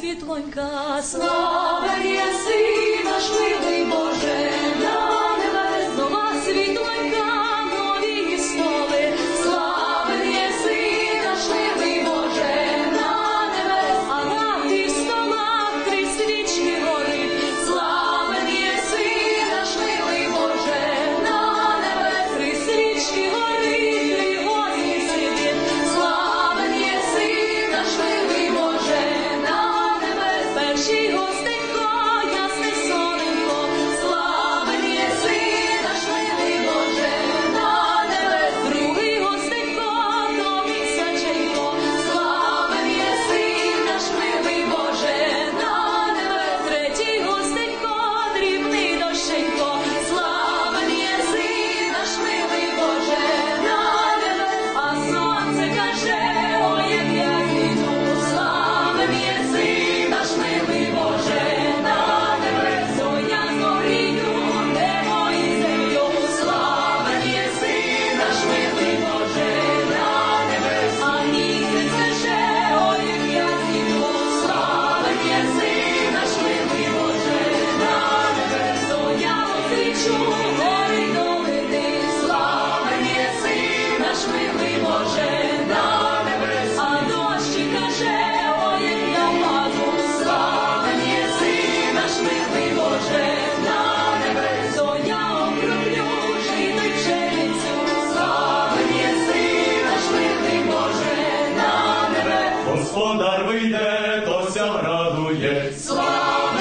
світлонька, слава єси наш. господар вийде, то ся радує. Слава!